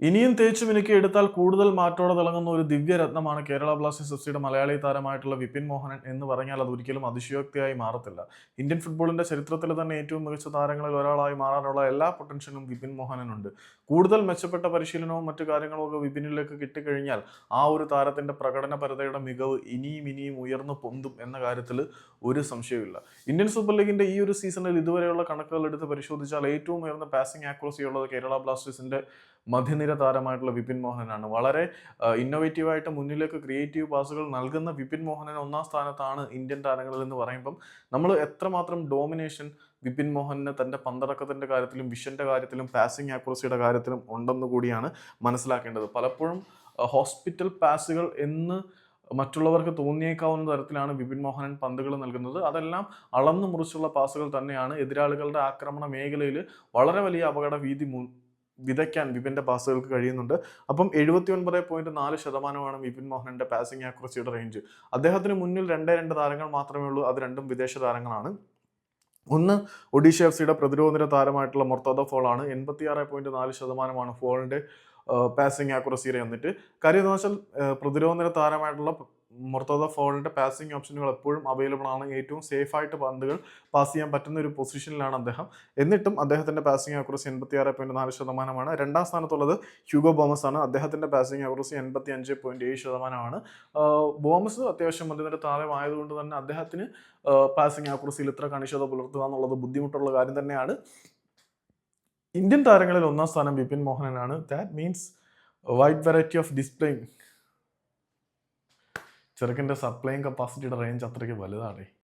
ഇനിയും തേച്ചു മിനുക്കി എടുത്താൽ കൂടുതൽ മാറ്റോടെ തിളങ്ങുന്ന ഒരു ദിവ്യരത്നമാണ് കേരള ബ്ലാസ്റ്റേഴ്സ് എഫ് സിയുടെ മലയാളി താരമായിട്ടുള്ള വിപിൻ മോഹനൻ എന്ന് പറഞ്ഞാൽ അത് ഒരിക്കലും അതിശയോക്തിയായി മാറത്തില്ല. ഇന്ത്യൻ ഫുട്ബോളിന്റെ ചരിത്രത്തിൽ തന്നെ ഏറ്റവും മികച്ച താരങ്ങളിൽ ഒരാളായി മാറാനുള്ള എല്ലാ പൊട്ടൻഷ്യലും വിപിൻ മോഹനനുണ്ട്. കൂടുതൽ മെച്ചപ്പെട്ട പരിശീലനവും മറ്റു കാര്യങ്ങളും ഒക്കെ വിപിനിലേക്ക് കിട്ടിക്കഴിഞ്ഞാൽ ആ ഒരു താരത്തിന്റെ പ്രകടനപരതയുടെ മികവ് ഇനിയും ഇനിയും ഉയർന്നു പൊന്തും എന്ന കാര്യത്തിൽ ഒരു സംശയമില്ല ഇന്ത്യൻ സൂപ്പർ ലീഗിന്റെ ഈ ഒരു സീസണിൽ ഇതുവരെയുള്ള കണക്കുകൾ എടുത്ത് പരിശോധിച്ചാൽ ഏറ്റവും ഉയർന്ന പാസിംഗ് ആക്യുറസി ഉള്ളത് കേരള ബ്ലാസ്റ്റേഴ്സിന്റെ മധ്യനിര താരമായിട്ടുള്ള വിപിൻ മോഹനനാണ് വളരെ ഇന്നോവേറ്റീവായിട്ട് മുന്നിലേക്ക് ക്രിയേറ്റീവ് പാസുകൾ നൽകുന്ന വിപിൻ മോഹനൻ ഒന്നാം സ്ഥാനത്താണ് ഇന്ത്യൻ താരങ്ങളിൽ എന്ന് പറയുമ്പം നമ്മൾ എത്രമാത്രം ഡോമിനേഷൻ വിപിൻ മോഹന് തന്റെ പന്തടക്കത്തിന്റെ കാര്യത്തിലും വിഷന്റെ കാര്യത്തിലും പാസിംഗ് ആക്യുറസിയുടെ കാര്യത്തിലും ഉണ്ടെന്ന് കൂടിയാണ് മനസ്സിലാക്കേണ്ടത്. പലപ്പോഴും ഹോസ്പിറ്റൽ പാസുകൾ എന്ന് മറ്റുള്ളവർക്ക് തോന്നിയേക്കാവുന്ന തരത്തിലാണ് വിപിൻ മോഹനൻ പന്തുകൾ നൽകുന്നത്. അതെല്ലാം അളന്നു മുറിച്ചുള്ള പാസുകൾ തന്നെയാണ്. എതിരാളികളുടെ ആക്രമണ മേഖലയിൽ വളരെ വലിയ അപകട വീതി വിതയ്ക്കാൻ വിപിന്റെ പാസുകൾക്ക് കഴിയുന്നുണ്ട്. അപ്പം എഴുപത്തി ഒൻപത് പോയിന്റ് നാല് ശതമാനമാണ് വിപിൻ മോഹനന്റെ പാസിംഗ് ആക്യുറസിയുടെ റേഞ്ച് അദ്ദേഹത്തിന് മുന്നിൽ രണ്ടേ രണ്ട് താരങ്ങൾ മാത്രമേ ഉള്ളൂ. അത് രണ്ടും വിദേശ താരങ്ങളാണ്. ഒന്ന് ഒഡീഷ എഫ് സിയുടെ പ്രതിരോധ നിര താരമായിട്ടുള്ള മൊർത്തോദ ഫോളാണ്. എൺപത്തി ആറ് പോയിന്റ് നാല് ശതമാനമാണ് ഫോളിന്റെ പാസിംഗ് ആക്യുറസി എന്നിട്ട്. കാര്യം എന്താ വെച്ചാൽ പ്രതിരോധ നിര താരമായിട്ടുള്ള മൊർത്തോദ ഫോളിന്റെ പാസിംഗ് ഓപ്ഷനുകൾ എപ്പോഴും അവൈലബിൾ ആണ്. ഏറ്റവും സേഫ് ആയിട്ട് പന്തുകൾ പാസ് ചെയ്യാൻ പറ്റുന്ന ഒരു പൊസിഷനിലാണ് അദ്ദേഹം. എന്നിട്ടും അദ്ദേഹത്തിന്റെ പാസിംഗ് ആക്യുറസി എൺപത്തി ആറ് പോയിന്റ് നാല് ശതമാനമാണ്. രണ്ടാം സ്ഥാനത്തുള്ളത് ഹ്യൂഗോ ബോമസ് ആണ്. അദ്ദേഹത്തിന്റെ പാസിംഗ് ആക്യുറസി എൺപത്തി അഞ്ച് പോയിന്റ് ഏഴ് ശതമാനമാണ്. ബോമസ് അത്യാവശ്യം മധ്യനിര താരമായതുകൊണ്ട് തന്നെ അദ്ദേഹത്തിന് പാസിംഗ് ആക്യുറസിയിൽ ഇത്ര കണിശത പുലർത്തുക എന്നുള്ളത് ബുദ്ധിമുട്ടുള്ള കാര്യം തന്നെയാണ്. ഇന്ത്യൻ താരങ്ങളിൽ ഒന്നാം സ്ഥാനം Vipin മോഹനനാണ്. That means wide variety of displaying ചെറുക്കന്റെ സപ്ലൈയും കപ്പാസിറ്റിയുടെ റേഞ്ച് അത്രയ്ക്ക് വലുതാണ്.